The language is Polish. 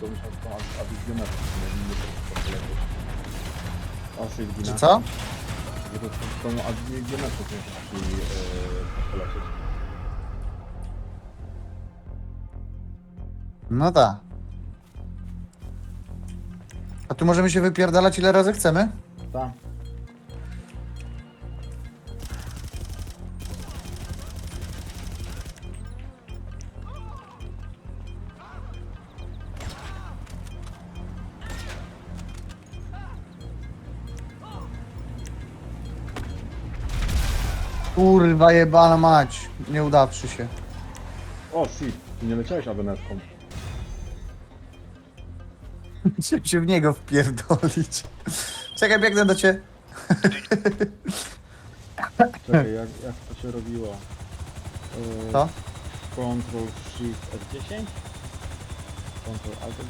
tą ad- adizjonerką, nie nie to polecieć. O, shift Czy co? Że to tą yy, polecieć. No tak. A tu możemy się wypierdalać ile razy chcemy? Tak. Kurwa jebana mać. Nie udawszy się. O, shit, ty nie leciałeś awenetką. Chciałem się w niego wpierdolić. Czekaj, biegnę do ciebie. Czekaj, jak, jak to się robiło? Yy, Co? Ctrl Shift F10? Ctrl Alt F10?